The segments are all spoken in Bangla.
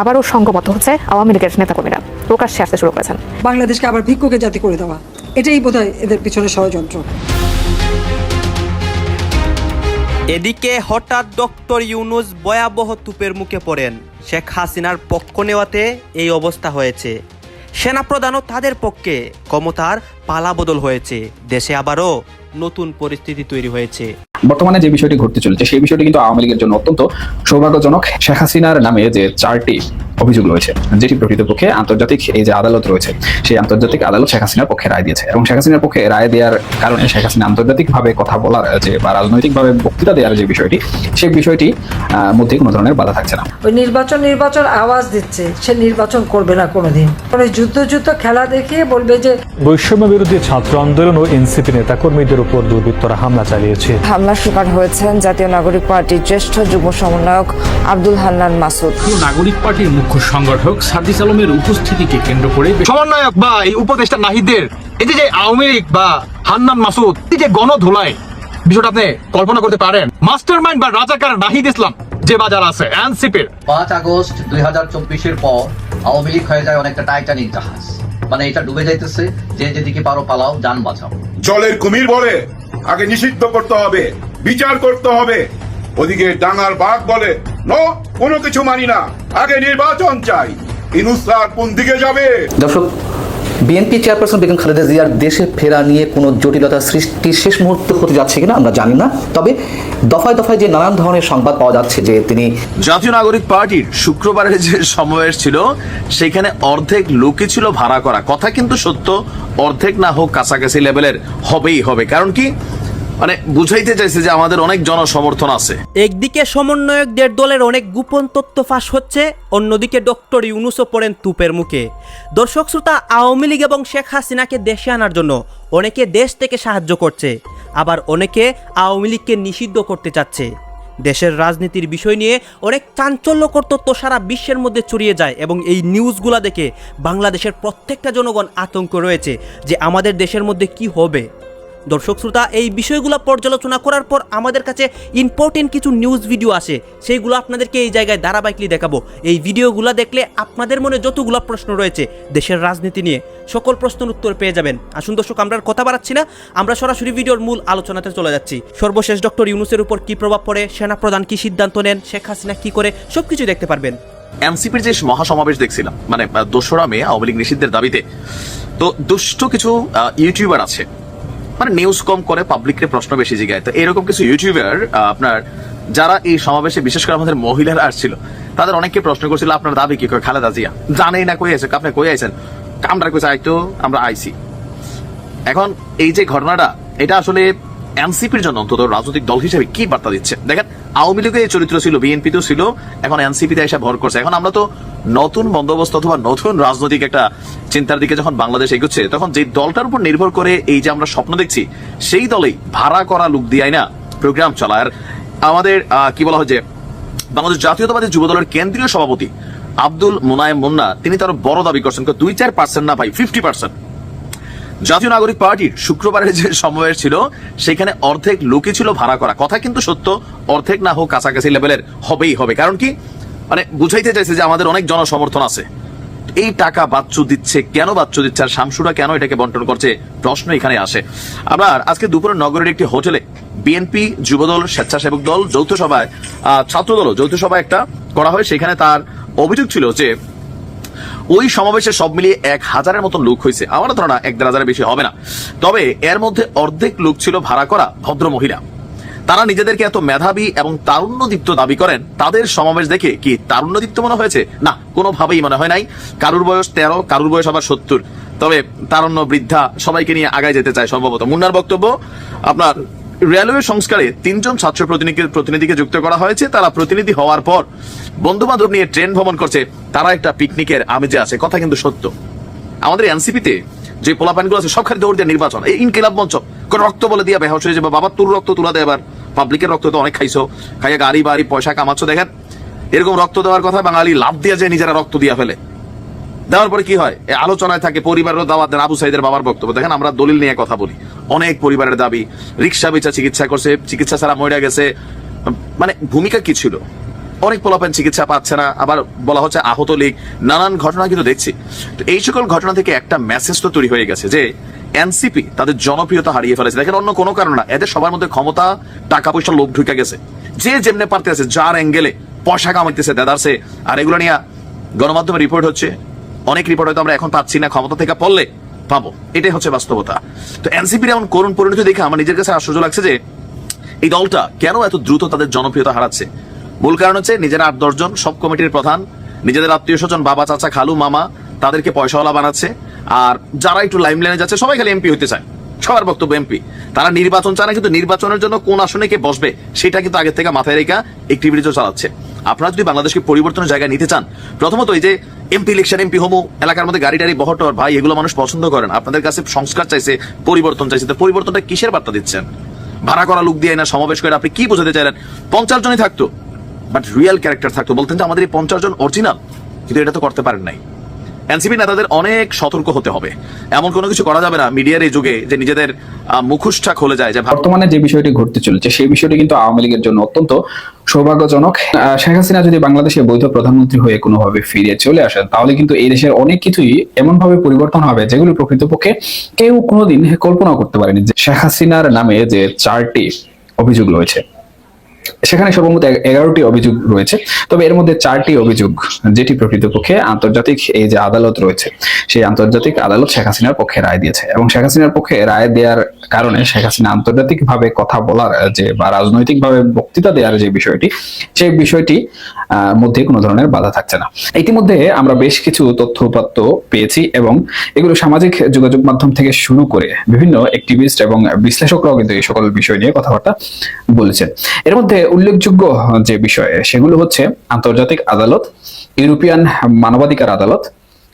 আবারও সংঘবদ্ধ হচ্ছে আওয়ামী লীগের নেতাকর্মীরা। প্রকাশ্যে আসতে শুরু করেছেন। বাংলাদেশকে আবার ভিক্ষুকের জাতি করে দেওয়া এটাই বোধহয় এদের পিছনে ষড়যন্ত্র। এদিকে হঠাৎ ডক্টর ইউনুস ভয়াবহ তুপের মুখে পড়েন। শেখ হাসিনার পক্ষ নেওয়াতে এই অবস্থা হয়েছে। সেনাপ্রধানও তাদের পক্ষে ক্ষমতার পালাবদল হয়েছে। দেশে আবারও নতুন পরিস্থিতি তৈরি হয়েছে। বর্তমানে যে বিষয়টি ঘটতে চলেছে সেই বিষয়টি কিন্তু আওয়ামী লীগের জন্য অত্যন্ত সৌভাগ্যজনক। শেখ হাসিনার নামে যে চারটি অভিযোগ রয়েছে যেটি প্রকৃতপক্ষে আন্তর্জাতিক এই যে আদালত রয়েছে সেই আন্তর্জাতিক আদালত শেখ হাসিনার পক্ষে রায় দিয়েছে। এবং শেখ হাসিনার পক্ষে রায় দেওয়ার কারণে শেখ হাসিনা আন্তর্জাতিকভাবে কথা বলার যে বা রাজনৈতিকভাবে বক্তৃতা দেওয়ার যে বিষয়টি সেই বিষয়টি মধ্যে কোনো ধরনের বাধা থাকছে না। ওই নির্বাচন নির্বাচন আওয়াজ দিচ্ছে সে নির্বাচন করবে না কোনোদিন। যুদ্ধ যুদ্ধ খেলা দেখিয়ে বলবে যে বৈষম্য বিরোধী ছাত্র আন্দোলন ও এনসিপি নেতাকর্মীদের উপর দুর্বৃত্তরা হামলা চালিয়েছে। হামলার শিকার হয়েছেন জাতীয় নাগরিক পার্টির জ্যেষ্ঠ যুগ্ম সমন্বয়ক আব্দুল হান্নান মাসুদ। নাগরিক পার্টির মুখ্য সংগঠক সাদিস আলমের উপস্থিতিকে কেন্দ্র করে সমন্বয়ক বা এই উপদেষ্টা নাহিদের এই যে যে আওয়ামী লীগ বা হান্নান মাসুদ এই যে গণধোলাই বিষয়টা আপনি কল্পনা করতে পারেন। মাস্টার মাইন্ড বা রাজাকার নাহিদ ইসলাম যে বাজার আছে এনসিপির। পাঁচ আগস্ট দুই হাজার চব্বিশের পর আওয়ামী লীগ হয়ে যায় অনেকটা টাইটানিক জাহাজ। মানে এটা ডুবে যাইতেছে যে যেদিকে পারো পালাও যান বাঁচাও। জলের কুমির বলে আগে নিষিদ্ধ করতে হবে, বিচার করতে হবে। ওদিকে ডাঙার বাঘ বলে, নো, কোনো কিছু মানি না, আগে নির্বাচন চাই। ইনুস কোন দিকে যাবে? দর্শক বিএনপি চেয়ারপারসন বেগম খালেদা জিয়ার দেশে ফেরা নিয়ে কোনো জটিলতা সৃষ্টি শেষ মুহূর্ত হতে যাচ্ছে কিনা আমরা জানি না। তবে দফায় দফায় যে নানান ধরনের সংবাদ পাওয়া যাচ্ছে যে তিনি জাতীয় নাগরিক পার্টির শুক্রবারের যে সমাবেশ ছিল, সেখানে অর্ধেক লোকই ছিল ভাড়া করা। কথা কিন্তু সত্য, অর্ধেক না হোক কাছাকাছি লেভেলের হবেই হবে। কারণ কি? মানে বুঝাইতে চাইছে যে আমাদের অনেক জনসমর্থন আছে। একদিকে সমন্বয়কদের দলের অনেক গোপন তথ্য ফাঁস হচ্ছে, অন্যদিকে ডক্টর ইউনুসও পড়েন তুপের মুখে। দর্শক শ্রোতা, আওয়ামী লীগ এবং শেখ হাসিনাকে দেশে আনার জন্য অনেকে দেশ থেকে সাহায্য করছে, আবার অনেকে আওয়ামী লীগকে নিষিদ্ধ করতে চাচ্ছে। দেশের রাজনীতির বিষয় নিয়ে অনেক চাঞ্চল্যকর তথ্য সারা বিশ্বের মধ্যে ছড়িয়ে যায় এবং এই নিউজগুলা দেখে বাংলাদেশের প্রত্যেকটা জনগণ আতঙ্ক রয়েছে যে আমাদের দেশের মধ্যে কি হবে। দর্শক শ্রোতা, এই বিষয়গুলো পর্যালোচনা করার পর আমাদের কাছে ইম্পর্টেন্ট কিছু নিউজ ভিডিও আসে। সেইগুলো আপনাদেরকে এই জায়গায় ধারাবাহিকলি দেখাবো। এই ভিডিওগুলো দেখলে আপনাদের মনে যতগুলো প্রশ্ন রয়েছে দেশের রাজনীতি নিয়ে, সকল প্রশ্নের উত্তর পেয়ে যাবেন। আসুন দর্শক, আমরা কথা বাড়াচ্ছি না, আমরা সরাসরি ভিডিওর মূল আলোচনাতে চলে যাচ্ছি। সর্বশেষ ডক্টর ইউনুসের উপর কি প্রভাব পড়ে সেনাপ্রধান কি সিদ্ধান্ত নেন, শেখ হাসিনা কি করে, সবকিছু দেখতে পারবেন। এনসিপির যে মহাসমাবেশ দেখছিলাম মানে দোসরা মে আওয়ামী লীগ নিষিদ্ধের দাবিতে, তো দুষ্ট কিছু ইউটিউবার আছে মানে নিউজ কম করে পাবলিককে প্রশ্ন বেশি জিগায়। তো এরকম কিছু ইউটিউবার আপনার যারা এই সমাবেশে বিশেষ করে আমাদের মহিলারা আসছিল, তাদের অনেককে প্রশ্ন করছিল, আপনার দাবি কি? খালেদা জিয়া? জানেই না কই আছে, আপনি কই আছেন আমরা কইছে আইতো, আমরা আইছি। এখন এই যে ঘটনাটা, এটা আসলে এনসিপির জন্য অন্তত রাজনৈতিক দল হিসেবে কি বার্তা দিচ্ছে? দেখেন, আওয়ামী লীগের চরিত্র ছিল, বিএনপি তো ছিল, এখন এনসিপিতে এসে ভর করছে। এখন আমরা তো নতুন বন্দোবস্ত অথবা নতুন রাজনৈতিক একটা চিন্তার দিকে যখন বাংলাদেশ এগোচ্ছে, তখন যে দলটার উপর নির্ভর করে এই যে আমরা স্বপ্ন দেখছি, সেই দলেই ভাড়া করা লোক দিয়াই না প্রোগ্রাম চলার আমাদের কি বলা হয় যে, বাংলাদেশ জাতীয়তাবাদী যুব দলের কেন্দ্রীয় সভাপতি আব্দুল মুনায়েম মুন্না, তিনি তার বড় দাবি করছেন, দুই চার পার্সেন্ট না ভাই ফিফটি পার্সেন্ট জাতীয় নাগরিক পার্টির শুক্রবারের যে সমাবেশ ছিল সেখানে অর্ধেক লোকই ছিল ভাড়া করা। কথা কিন্তু সত্য অর্ধেক না হোক কাছাকাছি লেভেলের হবেই হবে। কারণ কি? মানে বুঝাইতে চাইছে যে আমাদের অনেক জনসমর্থন আছে। এই টাকা বাচ্চু দিচ্ছে কেন? বাচ্চু দিচ্ছে আর শামসুরা কেন এটাকে বন্টন করছে? প্রশ্ন এখানে আসে। আবার আজকে দুপুরে নগরের একটি হোটেলে বিএনপি যুবদল স্বেচ্ছাসেবক দল যৌথ সভায় আহ, ছাত্র যৌথ সভায় একটা করা হয়। সেখানে তার অভিযোগ ছিল যে ওই সমাবেশে সব মিলিয়ে এক হাজারের মতন লোক হয়েছে। আমার ধারণা এক দেড় হাজারের বেশি হবে না। তবে এর মধ্যে অর্ধেক লোক ছিল ভাড়া করা ভদ্র মহিলা। তারা নিজেদেরকে এত মেধাবী এবং তারুণ্যদীপ্ত দাবি করেন, তাদের সমাবেশ দেখে কি তারুণ্যদীপ্ত মনে হয়েছে? না, কোনোভাবেই মনে হয় নাই। কারুর বয়স তেরো, কারুর বয়স আবার সত্তর। তবে তারুণ্য বৃদ্ধা সবাইকে নিয়ে আগায় যেতে চায় সম্ভবত। মুন্নার বক্তব্য আপনার রেলওয়ে সংস্কারে তিনজন ছাত্র প্রতিনিধিকে প্রতিনিধিকে যুক্ত করা হয়েছে। তারা প্রতিনিধি হওয়ার পর বন্ধু বান্ধব নিয়ে ট্রেন ভ্রমণ করছে। তারা একটা পিকনিকের আমেজে আছে। কথা কিন্তু সত্য। আমাদের এনসিপিতে যে পোলাপানগুলো আছে সব খালি দৌড় দিয়ে নির্বাচন। এই ইনকিলাব মঞ্চ, কোন রক্ত বলে দিয়ে বেহস হয়ে যাবে। বাবা, তোর রক্ত তুলা দেয় এবার। পাবলিকের রক্ত তো অনেক খাইছো। খাইয়া গাড়ি, বাড়ি, পয়সা কামাচ্ছ, দেখেন। এরকম রক্ত দেওয়ার কথা বাঙালি লাভ দিয়ে যায়, নিজেরা রক্ত দিয়া ফেলে। দেওয়ার পরে কি হয়? আলোচনায় থাকে, পরিবারেরও দাওয়াত দেন আবু সাইদের বাবার বক্তব্য। দেখেন, আমরা দলিল নিয়ে কথা বলি। অনেক পরিবারের দাবি রিক্সা বেচা চিকিৎসা করছে, চিকিৎসা ছাড়া মরে গেছে। মানে ভূমিকা কি ছিল? অনেক পোলাপেন চিকিৎসা পাচ্ছে না, আবার বলা হচ্ছে আহত লীগ, নানান ঘটনা কিন্তু দেখছি। তো এই সকল ঘটনা থেকে একটা মেসেজ তো তৈরি হয়ে গেছে যে এনসিপি তাদের জনপ্রিয়তা হারিয়ে ফেলেছে। দেখেন অন্য কোনো কারণ না, এদের সবার মধ্যে ক্ষমতা টাকা পয়সা লোভ ঢুকে গেছে। যে যেমনে পারতে আছে, যার অ্যাঙ্গেলে পয়সা কামাইতেছে দেদারসে আর এগুলো নিয়ে গণমাধ্যমে রিপোর্ট হচ্ছে। অনেক রিপোর্ট হয়তো আমরা এখন পাচ্ছি না, ক্ষমতা থেকে পড়লে। পাবো। এটাই হচ্ছে বাস্তবতা। তো এনসিপির এমন করুণ পরিণতি দেখে আমার নিজের কাছে আশ্চর্য লাগছে যে এই দলটা কেন এত দ্রুত তাদের জনপ্রিয়তা হারাচ্ছে? মূল কারণ হচ্ছে নিজেরা আট দশজন সব কমিটির প্রধান, নিজেদের আত্মীয় স্বজন, বাবা, চাচা, খালু, মামা, তাদেরকে পয়সাওয়ালা বানাচ্ছে, আর যারা একটু লাইম লাইনে যাচ্ছে, সবাই খালি এমপি হতে চায়। সবার বক্তব্য এমপি। তারা নির্বাচন চায় না, কিন্তু নির্বাচনের জন্য কোন আসনে কে বসবে, সেটা কিন্তু আগে থেকে মাথায় রেখা একটিভিটিও চালাচ্ছে। আপনারা যদি বাংলাদেশকে পরিবর্তনের জায়গায় নিতে চান, প্রথমত এই যে এমপি ইলেকশন, এমপি হোমো, এলাকার মধ্যে গাড়ি টাড়ি বহটর ভাই, এগুলো মানুষ পছন্দ করেন। আপনাদের কাছে সংস্কার চাইছে, পরিবর্তন চাইছে, তো পরিবর্তনটা কিসের বার্তা দিচ্ছেন? ভাড়া করা লোক দিয়ে না সমাবেশ করে আপনি কি বোঝাতে চাইলেন? পঞ্চাশ জনই থাকতো বাট রিয়েল ক্যারেক্টার থাকতো। বলতেন যে আমাদের এই পঞ্চাশ জন অরিজিনাল কিন্তু এটা তো করতে পারেন নাই। এনসিপি নেতাদের অনেক সতর্ক হতে হবে। এমন কোনো কিছু করা যাবে না মিডিয়ার এই যুগে যে নিজেদের মুখোশটা খুলে যায়, যে বর্তমানে যে বিষয়টি ঘটতে চলেছে, সেই বিষয়টি কিন্তু আওয়ামী লীগের জন্য অত্যন্ত সৌভাগ্যজনক। শেখ হাসিনা যদি বাংলাদেশে বৈধ প্রধানমন্ত্রী হয়ে কোনোভাবে ফিরে চলে আসেন, তাহলে কিন্তু এই দেশের অনেক কিছুই এমন ভাবে পরিবর্তন হবে যেগুলো প্রকৃতপক্ষে কেউ কোনোদিন কল্পনা করতে পারেনি যে শেখ হাসিনার নামে যে চারটি অভিযোগ রয়েছে। সেখানে সর্বমোট এগারোটি অভিযোগ রয়েছে। তবে এর মধ্যে চারটি অভিযোগ, যেটি প্রকৃতপক্ষে আন্তর্জাতিক এই যে আদালত রয়েছে, সেই আন্তর্জাতিক আদালত শেখ হাসিনার পক্ষে রায় দিয়েছে। এবং শেখ হাসিনার পক্ষে রায় দেওয়ার কারণে শেখ হাসিনা আন্তর্জাতিক ভাবে কথা বলার যে বা রাজনৈতিক ভাবে বক্তৃতা দেওয়ার যে বিষয়টি সেই বিষয়টি মধ্যে কোনো ধরনের বাধা থাকছে না। ইতিমধ্যে আমরা বেশ কিছু তথ্য উপাত্ত পেয়েছি এবং এগুলো সামাজিক যোগাযোগ মাধ্যম থেকে শুরু করে বিভিন্ন অ্যাক্টিভিস্ট এবং বিশ্লেষকরাও কিন্তু এই সকল বিষয় নিয়ে কথাবার্তা বলেছেন। এর মধ্যে উল্লেখযোগ্য যে বিষয়, সেগুলো হচ্ছে আন্তর্জাতিক আদালত, ইউরোপিয়ান মানবাধিকার আদালত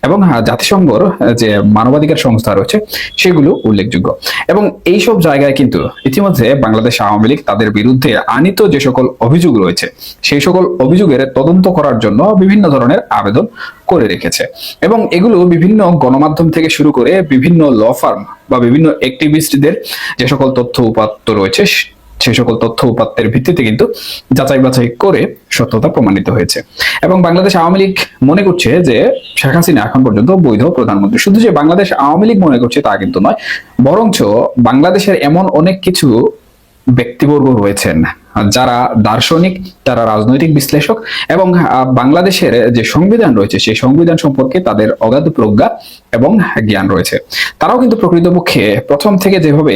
এবং জাতিসংঘর যে মানবাধিকার সংস্থা রয়েছে, সেগুলো উল্লেখযোগ্য। এবং এই সব জায়গায় কিন্তু ইতিমধ্যে বাংলাদেশ আওয়ামী লীগ তাদের বিরুদ্ধে আনিত যে সকল অভিযোগ রয়েছে, সেই সকল অভিযোগের তদন্ত করার জন্য বিভিন্ন ধরনের আবেদন করে রেখেছে। এবং এগুলো বিভিন্ন গণমাধ্যম থেকে শুরু করে বিভিন্ন ল ফার্ম বা বিভিন্ন অ্যাক্টিভিস্টদের যে সকল তথ্য উপাত্ত রয়েছে সেই সকল তথ্য উপাত্তের ভিত্তিতে কিন্তু যাচাই বাছাই করে সত্যতা প্রমাণিত হয়েছে। এবং বাংলাদেশ আওয়ামী লীগ মনে করছে যে শেখ হাসিনা এখন পর্যন্ত বৈধ প্রধানমন্ত্রী। শুধু যে বাংলাদেশ আওয়ামী লীগ মনে করছে তা কিন্তু নয়, বরঞ্চ বাংলাদেশের এমন অনেক কিছু ব্যক্তিবর্গ রয়েছেন যারা দার্শনিক তারা রাজনৈতিক বিশ্লেষক এবং বাংলাদেশের যে সংবিধান রয়েছে সেই সংবিধান সম্পর্কে তাদের অগাধ প্রজ্ঞা এবং জ্ঞান রয়েছে। তারাও কিন্তু প্রকৃতপক্ষে প্রথম থেকে যেভাবে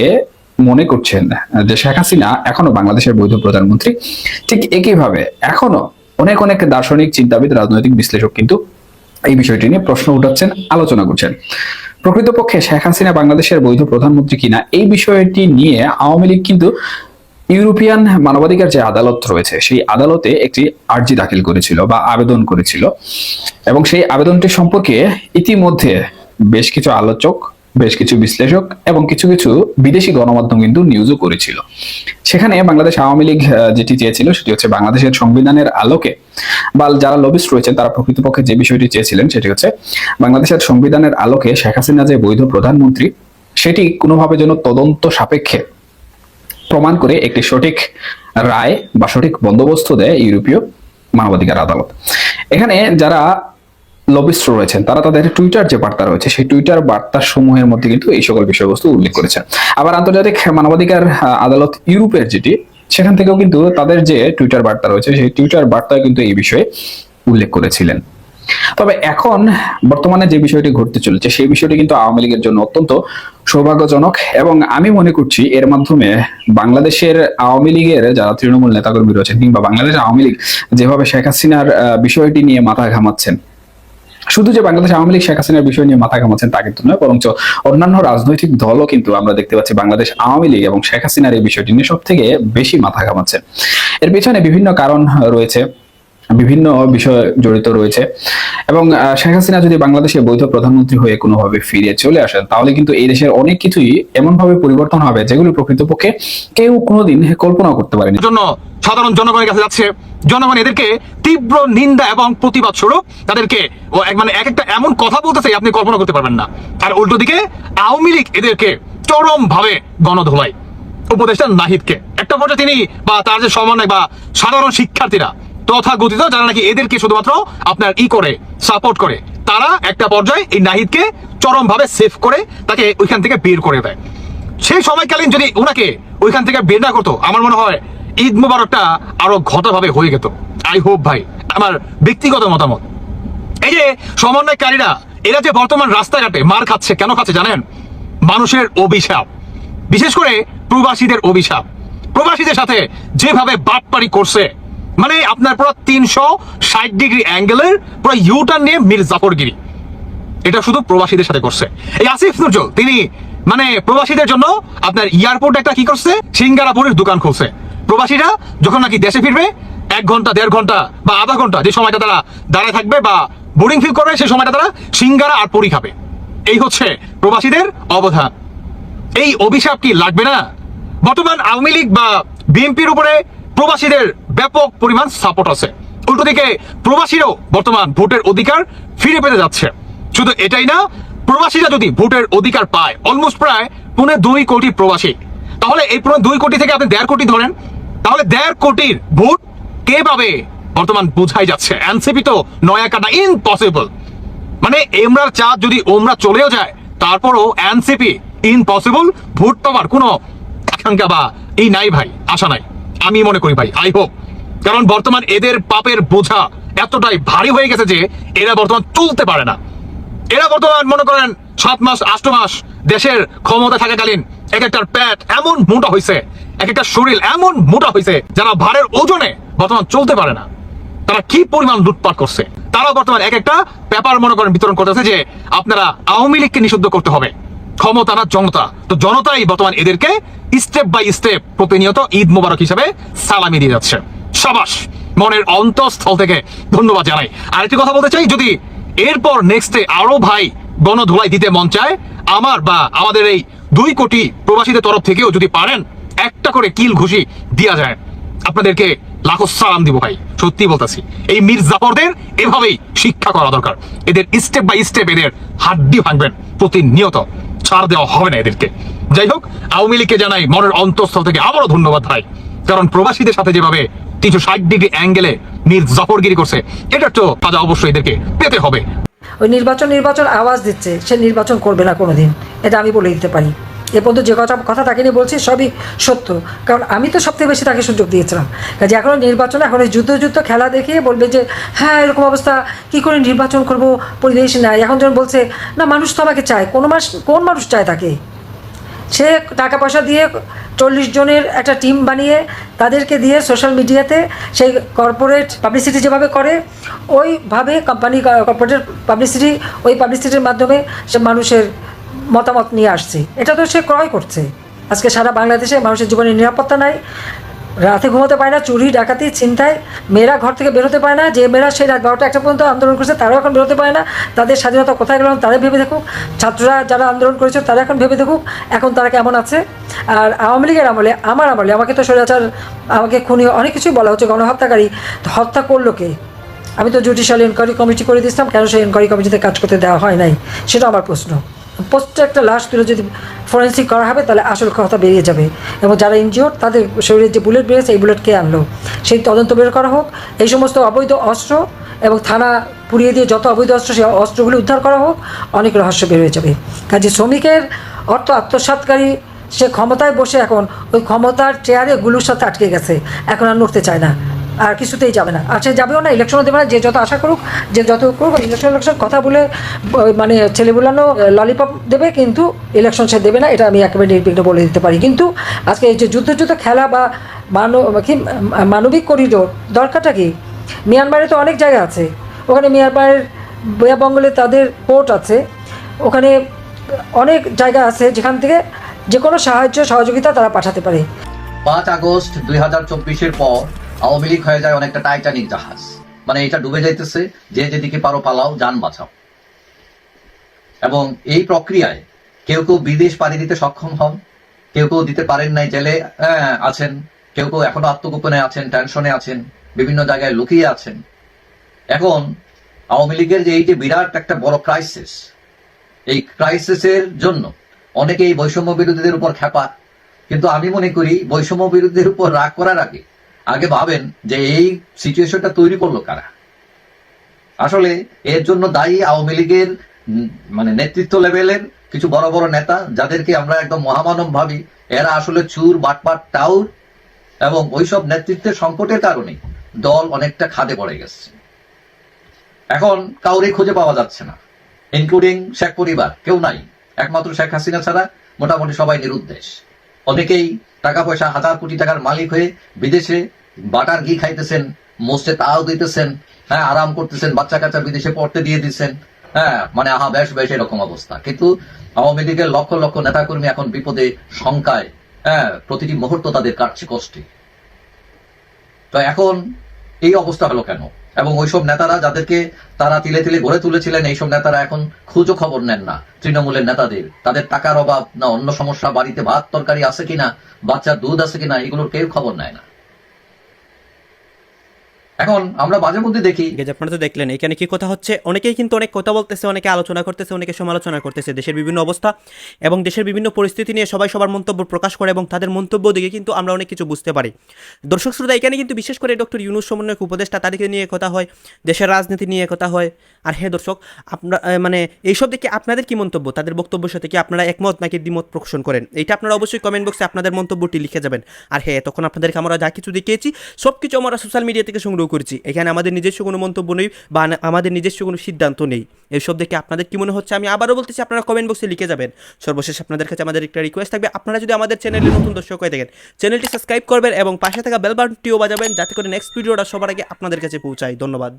মনে করছেন যে শেখ হাসিনা এখনও বাংলাদেশের বৈধ প্রধানমন্ত্রী, ঠিক একইভাবে এখনও অনেক অনেক দার্শনিক, চিন্তাবিদ, রাজনৈতিক বিশ্লেষক কিন্তু এই বিষয়টি নিয়ে প্রশ্ন উঠাচ্ছেন, আলোচনা করছেন। প্রকৃতপক্ষে শেখ হাসিনা বাংলাদেশের বৈধ প্রধানমন্ত্রী কিনা এই বিষয়টি নিয়ে আওয়ামী লীগ কিন্তু ইউরোপিয়ান মানবাধিকার যে আদালত রয়েছে, সেই আদালতে একটি আর্জি দাখিল করেছিল বা আবেদন করেছিল। এবং সেই আবেদনটি সম্পর্কে ইতিমধ্যে বেশ কিছু আলোচক বেশ কিছু বিশ্লেষক এবং কিছু কিছু বিদেশি গণমাধ্যম কিন্তু নিউজও করেছিল। সেখানে বাংলাদেশ আওয়ামী লীগ যেটি চেয়েছিল সেটি হচ্ছে বাংলাদেশের সংবিধানের আলোকে বা যারা লবিস্ট রয়েছেন তারা প্রকৃতপক্ষে যে বিষয়টি চেয়েছিলেন সেটি হচ্ছে বাংলাদেশের সংবিধানের আলোকে শেখ হাসিনা যে বৈধ প্রধানমন্ত্রী, সেটি কোনোভাবে যেন তদন্ত সাপেক্ষে প্রমাণ করে একটি সঠিক রায় বা সঠিক বন্দোবস্ত দেয় ইউরোপীয় মানবাধিকার আদালত। এখানে যারা লবিস্ট রয়েছেন, তারা তাদের টুইটার যে বার্তা রয়েছে, সেই টুইটার বার্তার সমূহের মধ্যে কিন্তু এই সকল বিষয়বস্তু উল্লেখ করেছেন। আবার আন্তর্জাতিক মানবাধিকার আদালত ইউরোপের যেটি, সেখান থেকেও কিন্তু তাদের যে টুইটার বার্তা রয়েছে, সেই টুইটার বার্তায় কিন্তু এই বিষয়ে উল্লেখ করেছিলেন। তবে এখন বর্তমানে যে বিষয়টি ঘটতে চলেছে, সেই বিষয়টি কিন্তু আওয়ামী লীগের জন্য অত্যন্ত সৌভাগ্যজনক এবং আমি মনে করছি এর মাধ্যমে বাংলাদেশের আওয়ামী লীগের যারা তৃণমূল নেতাকর্মী রয়েছেন কিংবা বাংলাদেশ আওয়ামী লীগ যেভাবে শেখ হাসিনার বিষয়টি নিয়ে মাথা ঘামাচ্ছেন শুধু যে বাংলাদেশ আওয়ামী লীগ, শেখ হাসিনার বিষয় নিয়ে মাথা ঘামাচ্ছেন তা কিন্তু নয়, বরঞ্চ অন্যান্য রাজনৈতিক দলও কিন্তু আমরা দেখতে পাচ্ছি বাংলাদেশ আওয়ামী লীগ এবং শেখ হাসিনার এই বিষয়টি নিয়ে সব থেকে বেশি মাথা ঘামাচ্ছেন এর পেছনে বিভিন্ন কারণ রয়েছে। বিভিন্ন বিষয় জড়িত রয়েছে। এবং শেখ হাসিনা যদি বাংলাদেশে বৈধ প্রধানমন্ত্রী হয়ে কোনোভাবে ফিরে চলে আসেন, তাহলে কিন্তু এই দেশের অনেক কিছুই এমনভাবে পরিবর্তন হবে যেগুলো প্রকৃতপক্ষে কেউ কোনোদিন কল্পনা করতে পারেনি। জন্য সাধারণ জনগণের কাছে যাচ্ছে। জনগণ এদেরকে তীব্র নিন্দা এবং প্রতিবাদ স্বরূপ তাদেরকে মানে এক একটা এমন কথা বলতেছে আপনি কল্পনা করতে পারবেন না। আর উল্টো দিকে আওয়ামী লীগ এদেরকে চরম ভাবে গণধোলাই। উপদেষ্টা নাহিদকে। একটা পর্যায়ে তিনি বা তার যে সমন্বয় বা সাধারণ শিক্ষার্থীরা তথাগতিত যারা নাকি এদেরকে শুধুমাত্র আপনার ই করে সাপোর্ট করে, তারা একটা পর্যায়ে এই নাহিদকে চরমভাবে সেভ করে, তাকে ওইখান থেকে বের করে দেয়। সেই সময়কালীন যদি ওনাকে ওইখান থেকে বের না করতো, আমার মনে হয় ঈদ মুবারকটা আরও ঘটভাবে হয়ে যেত। আই হোপ ভাই, আমার ব্যক্তিগত মতামত। এই যে সমন্বয়কারীরা, এরা যে বর্তমান রাস্তাঘাটে মার খাচ্ছে, কেন খাচ্ছে জানেন? মানুষের অভিশাপ। বিশেষ করে প্রবাসীদের অভিশাপ। প্রবাসীদের সাথে যেভাবে বাটপারি করছে মানে আপনার পুরো তিনশো ষাট ডিগ্রি অ্যাঙ্গেলের পুরো ইউটার্ন নিয়ে মীর জাফরগিরি। এটা শুধু প্রবাসীদের সাথে করছে। এই আসিফ নজরুল তিনি মানে প্রবাসীদের জন্য আপনার এয়ারপোর্ট একটা কি করছে? সিঙ্গারাপুরের দোকান খুলছে। প্রবাসীরা যখন নাকি দেশে ফিরবে, এক ঘণ্টা, দেড় ঘণ্টা বা আধা ঘণ্টা যে সময়টা তারা দাঁড়ায় থাকবে বা বোরিং ফিল করবে সেই সময়টা তারা সিঙ্গারা আর পুরি খাবে। এই হচ্ছে প্রবাসীদের অবদান এই অভিশাপ কি লাগবে না? বর্তমান আওয়ামী লীগ বা বিএনপির উপরে প্রবাসীদের ব্যাপক পরিমাণ সাপোর্ট আছে। উল্টো দিকে প্রবাসীরাও বর্তমান ভোটের অধিকার ফিরে পেতে যাচ্ছে। শুধু এটাই না, প্রবাসীরা যদি ভোটের অধিকার পায় অলমোস্ট প্রায় পুনে দুই কোটি প্রবাসী। তাহলে এই পুরো দুই কোটি থেকে আপনি দেড় কোটি ধরেন, তাহলে দেড় কোটির ভোট কে পাবে? বর্তমান বোঝাই যাচ্ছে। এনসিপি তো নয়া কাটা ইম্পসিবল মানে এমরার চাঁদ যদি ওমরা চলেও যায়, তারপরও এনসিপি ইম্পসিবল ভোট পাওয়ার কোনো আকাঙ্ক্ষা বা এই নাই ভাই, আশা নাই। আমি মনে করি ভাই আই হোপ কারণ বর্তমান এদের পাপের বোঝা এতটাই ভারী হয়ে গেছে যে এরা বর্তমান চলতে পারে না। এরা বর্তমান মনে করেন সাত মাস, আষ্ট মাস দেশের ক্ষমতা থাকাকালীন এক একটার প্যাট এমন মোটা হয়েছে এক একটা শরীর এমন মোটা হয়েছে যারা ভারের ওজনে বর্তমান চলতে পারে না। তারা কি পরিমাণ লুটপাট করছে? তারা বর্তমান এক একটা পেপার মনে করেন বিতরণ করতেছে যে আপনারা আওয়ামী লীগকে নিষিদ্ধ করতে হবে। ক্ষমতা না জনতা। তো জনতাই বর্তমান এদেরকে স্টেপ বাই স্টেপ প্রতিনিয়ত ঈদ মোবারক হিসেবে সালামি দিয়ে যাচ্ছে। সাবাস, মনের অন্তঃস্থল থেকে ধন্যবাদ জানাই। আরেকটি কথা বলতে চাই, যদি এরপর নেক্সটে আরও ভাই গণধোলাই দিতে মন চায়, আমার বা আমাদের এই দুই কোটি প্রবাসীদের তরফ থেকেও যদি পারেন, একটা করে কিল ঘুষি দিয়া যায়। আপনাদেরকে লাখো সালাম দিব ভাই, সত্যি বলতেছি। এই মীর জাফরদের এভাবেই শিক্ষা করা দরকার। এদের স্টেপ বাই স্টেপ এদের হাড্ডি ভাঙবেন, প্রতিনিয়ত ছাড় দেওয়া হবে না এদেরকে। যাই হোক, আওয়ামী লীগকে জানাই মনের অন্তঃস্থল থেকে আবারও ধন্যবাদ ভাই। কারণ প্রবাসীদের সাথে যেভাবে তিনশো ষাট ডিগ্রি অ্যাঙ্গেলে মীর জাফরগিরি করছে, এটা তো সাজা অবশ্যই এদেরকে পেতে হবে। ওই নির্বাচন নির্বাচন আওয়াজ দিচ্ছে, সে নির্বাচন করবে না কোনোদিন। এটা আমি বলে দিতে পারি। এ পর্যন্ত যে কথা কথা তাকে নিয়ে বলছি, সবই সত্য। কারণ আমি তো সবথেকে বেশি তাকে সুযোগ দিয়েছিলাম। কাজে এখন নির্বাচনে, এখন এই যুদ্ধ যুদ্ধ খেলা দেখিয়ে বলবে যে হ্যাঁ এরকম অবস্থা, কি করে নির্বাচন করব? পরিবেশ নাই। এখন যখন বলছে, না, মানুষ তো আমাকে চায়। কোনো মাস কোন মানুষ চায় তাকে? সে টাকা পয়সা দিয়ে চল্লিশ জনের একটা টিম বানিয়ে তাদেরকে দিয়ে সোশ্যাল মিডিয়াতে সেই কর্পোরেট পাবলিসিটি যেভাবে করে, ওইভাবে কোম্পানি কর্পোরেট পাবলিসিটি ওই পাবলিসিটির মাধ্যমে সে মানুষের মতামত নিয়ে আসছে। এটা তো সে ক্রয় করছে। আজকে সারা বাংলাদেশে মানুষের জীবনে নিরাপত্তা নাই। রাতে ঘুমোতে পারে না, চুরি, ডাকাতি চিন্তায় মেয়েরা ঘর থেকে বেরোতে পারে না, যে মেয়েরা সেই রাত বারোটা একটা পর্যন্ত আন্দোলন করছে, তারাও এখন বেরোতে পারে না। তাদের স্বাধীনতা কোথায় গেল তারা ভেবে দেখুক। ছাত্ররা যারা আন্দোলন করেছে, তারা এখন ভেবে দেখুক এখন তারা কেমন আছে। আর আওয়ামী লীগের আমলে, আমার আমলে, আমাকে তো স্বৈরাচার, আমাকে খুনি, অনেক কিছুই বলা হচ্ছে, গণহত্যাকারী হত্যা করল কে? আমি তো জুডিশিয়াল এনকোয়ারি কমিটি করে দিয়েছিলাম, কেন সেই এনকোয়ারি কমিটিতে কাজ করতে দেওয়া হয় নাই? সেটা আমার প্রশ্ন। পোস্টে একটা লাশ তুলে যদি ফরেন্সিক করা হবে, তাহলে আসল কথা বেরিয়ে যাবে। এবং যারা ইনজিওর তাদের শরীরে যে বুলেট বেরিয়েছে, এই বুলেট কে আনলো। সেই তদন্ত বের করা হোক। এই সমস্ত অবৈধ অস্ত্র এবং থানা পুড়িয়ে দিয়ে যত অবৈধ অস্ত্র, সেই অস্ত্রগুলি উদ্ধার করা হোক, অনেক রহস্য বের হয়ে যাবে। কাজে শ্রমিকের অর্থ আত্মসাৎকারী, সে ক্ষমতায় বসে এখন ওই ক্ষমতার চেয়ারে গুলুর সাথে আটকে গেছে। এখন আর নড়তে চায় না। আর কিছুতেই যাবে না। সে যাবেও না ইলেকশনও দেবে না, যে যত আশা করুক, যে যত করুক ইলেকশন ইলেকশন কথা বলে মানে ছেলে বলানো ললিপপ দেবে, কিন্তু ইলেকশন সে দেবে না, এটা আমি একেবারে নির্বিঘ্ন বলে দিতে পারি। কিন্তু আজকে এই যে যুদ্ধ যুদ্ধ খেলা বা মানব কি, মানবিক করিডোর দরকারটা কি? মিয়ানমারে তো অনেক জায়গা আছে। ওখানে মিয়ানমারের বঙ্গলে তাদের পোর্ট আছে। ওখানে অনেক জায়গা আছে যেখান থেকে যে কোনো সাহায্য, সহযোগিতা তারা পাঠাতে পারে। পাঁচ আগস্ট দুই হাজার চব্বিশের পর আওয়ামী লীগ হয়ে যায় অনেকটা টাইটানিক জাহাজ। মানে এটা ডুবে যাইতেছে, যে যেদিকে পারো পালাও, যান বাঁচাও। এবং এই প্রক্রিয়ায় কেউ কেউ বিদেশ পাড়ি দিতে সক্ষম হন, কেউ কেউ দিতে পারেন নাই, জেলে আছেন, কেউ কেউ এখনও আত্মগোপনে আছেন, টেনশনে আছেন, বিভিন্ন জায়গায় লুকিয়ে আছেন। এখন আওয়ামী লীগের যে এই যে বিরাট একটা বড় ক্রাইসিস এই ক্রাইসিসের জন্য অনেকে এই বৈষম্য বিরোধীদের উপর খেপা কিন্তু আমি মনে করি বৈষম্য বিরোধীদের উপর রাগ করার আগে আগে ভাবেন যে এই সিচুয়েশনটা তৈরি করল কারা? আসলে এর জন্য দায়ী আওয়ামী লীগের মানে নেতৃত্ব লেভেলের কিছু বড় বড় নেতা যাদেরকে আমরা একদম মহামানব ভাবি, এরা আসলে চুর, বাটপাট, টাউর এবং ওইসব নেতৃত্বের সংকটের কারণে দল অনেকটা খাদে পড়ে গেছে। এখন কাউরে খুঁজে পাওয়া যাচ্ছে না ইনক্লুডিং শেখ পরিবার, কেউ নাই। একমাত্র শেখ হাসিনা ছাড়া মোটামুটি সবাই নিরুদ্দেশ। অনেকেই টাকা পয়সা, হাজার কোটি টাকার মালিক হয়ে বিদেশে বাটার ঘি খাইতেছেন মোস্টে তাও দিতেছেন হ্যাঁ আরাম করতেছেন বাচ্চা কাচ্চা বিদেশে পড়তে দিয়ে দিচ্ছেন হ্যাঁ মানে আহা, বেশ বেশ এরকম অবস্থা। কিন্তু আওয়ামী লীগের লক্ষ লক্ষ নেতাকর্মী এখন বিপদে শঙ্কায় হ্যাঁ প্রতিটি মুহূর্ত তাদের কাটছে কষ্টে। তো এখন এই অবস্থা হলো কেন? এবং ওইসব নেতারা যাদেরকে তারা তিলে তিলে গড়ে তুলেছিলেন, এইসব নেতারা এখন খুঁজো খবর নেন না তৃণমূলের নেতাদের। তাদের টাকার অভাব না, অন্য সমস্যা, বাড়িতে ভাত তরকারি আছে কিনা, বাচ্চার দুধ আছে কিনা, এগুলোর কেউ খবর নেয় না। এখন আমরা মাঝে মধ্যে দেখি আপনারা তো দেখলেন, এখানে কি কথা হচ্ছে? অনেকেই কিন্তু অনেক কথা বলতেছে, অনেকে আলোচনা করতেছে, অনেকে সমালোচনা করতেছে, দেশের বিভিন্ন অবস্থা এবং দেশের বিভিন্ন পরিস্থিতি নিয়ে সবাই সবার মন্তব্য প্রকাশ করে এবং তাদের মন্তব্য দিকে কিন্তু আমরা অনেক কিছু বুঝতে পারি। দর্শক শ্রোতা, এখানে কিন্তু বিশেষ করে ডক্টর ইউনুস সমন্বয়ক উপদেষ্টা তাদেরকে নিয়ে কথা হয়, দেশের রাজনীতি নিয়ে কথা হয়। আর হ্যাঁ দর্শক আপনার মানে এইসব দেখে আপনাদের কি মন্তব্য? তাদের বক্তব্যের সাথে কি আপনারা একমত নাকি দ্বিমত প্রকাশন করেন? এইটা আপনারা অবশ্যই কমেন্ট বক্সে আপনাদের মন্তব্যটি লিখে যাবেন। আর হ্যাঁ তখন আপনাদেরকে আমরা যা কিছু দেখিয়েছি সব কিছু আমরা সোশ্যাল মিডিয়া থেকে সংগ্রহ করেছি। এখানে আমাদের নিজস্ব কোনো মন্তব্য নেই বা আমাদের নিজস্ব কোনো সিদ্ধান্ত নেই। এসব দেখে আপনাদের কি মনে হচ্ছে? আমি আবারও বলতেছি, আপনারা কমেন্ট বক্সে লিখে যাবেন। সর্বশেষ আপনাদের কাছে আমাদের একটা রিকোয়েস্ট থাকবে। আপনারা যদি আমাদের চ্যানেলে নতুন দর্শক হয়ে থাকেন চ্যানেলটি সাবস্ক্রাইব করবেন এবং পাশে থাকা বেল বাটনটিও বাজাবেন, যাতে করে নেক্সট ভিডিওটা সবার আগে আপনাদের কাছে পৌঁছায়। ধন্যবাদ।